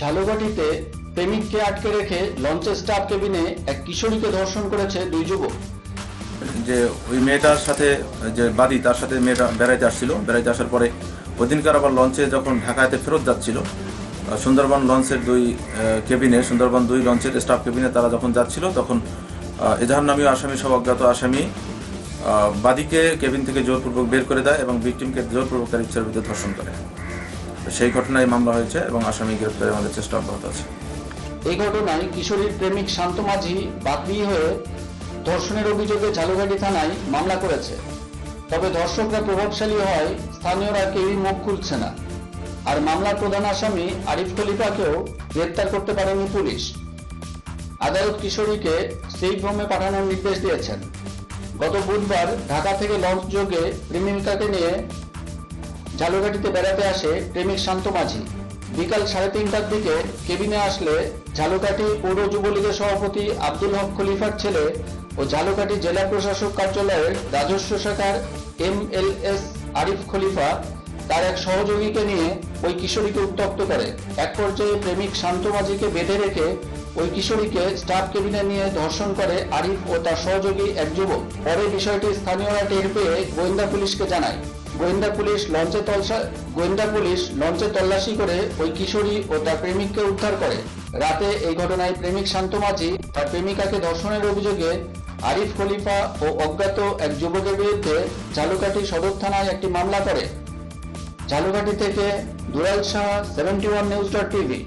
ঝালুঘাটিতে প্রেমিককে আটকে রেখে লঞ্চের স্টাফ কেবিনে এক কিশোরীকে ধর্ষণ করেছে দুই যুবক। যে ওই মেয়েটার সাথে, যে বাদী, তার সাথে মেয়েটা বেড়াইতে আসছিল। বেড়াইতে আসার পরে ওই দিনকার আবার লঞ্চে যখন ঢাকাতে ফেরত যাচ্ছিল সুন্দরবন লঞ্চের দুই কেবিনে, সুন্দরবন দুই লঞ্চের স্টাফ কেবিনে তারা যখন যাচ্ছিল, তখন এজাহার নামীয় আসামি সব অজ্ঞাত আসামি বাদীকে কেবিন থেকে জোরপূর্বক বের করে দেয় এবং ভিকটিমকে জোরপূর্বক তার ইচ্ছার বিরুদ্ধে ধর্ষণ করে। সেই ঘটনায় মামলা হয়েছে এবং আসামি গ্রেপ্তারে আমাদের চেষ্টা অব্যাহত আছে। এই ঘটনায় কিশোরীর প্রেমিক শান্ত মাঝি বাদী হয়ে ধর্ষণের অভিযোগে ঝালুঘাটি থানায় মামলা করেছে। তবে ধর্ষকরা প্রভাবশালী হয় স্থানীয়রা কেউই মুখ খুলছে না। আর মামলার প্রধান আসামি আরিফ খলিফাকেও গ্রেপ্তার করতে পারেনি পুলিশ। আদালত কিশোরীকে সেই ভ্রমে পাঠানোর নির্দেশ দিয়েছেন। গত বুধবার ঢাকা থেকে লঞ্চ যোগে প্রেমিকাকে নিয়ে ঝালুঘাটিতে বেড়াতে আসে প্রেমিক শান্ত মাঝি। বিকাল সাড়ে তিনটার দিকে কেবিনে আসলে ঝালুকাঠি পৌর যুবলীগের সভাপতি আব্দুল হক খলিফার ছেলে ও ঝালুকাঠি জেলা প্রশাসক কার্যালয়ের রাজস্ব শাখার M L S Arif Khalifa তার এক সহযোগীকে নিয়ে ওই কিশোরীকে উত্তক্ত করে। এক পর্যায়ে প্রেমিক শান্ত মাঝিকে বেঁধে রেখে ওই কিশোরীকে স্টাফ কেবিনে নিয়ে ধর্ষণ করে আরিফ ও তার সহযোগী এক যুবক। পরে বিষয়টি স্থানীয়রা টের পেয়ে গোয়েন্দা পুলিশকে জানায়। গোয়েন্দা পুলিশ লঞ্চে তলসা গোয়েন্দা পুলিশ লঞ্চে তল্লাশি করে ওই কিশোরী ও তার প্রেমিককে উদ্ধার করে। রাতে এই ঘটনায় প্রেমিক শান্ত মাঝি তার প্রেমিকাকে ধর্ষণের অভিযোগে আরিফ খলিফা ও অজ্ঞাত এক যুবকের বিরুদ্ধে ঝালুকাঠি সদর থানায় একটি মামলা করে। ঝালুকাঠি থেকে Dulal Shah seventy one news dot TV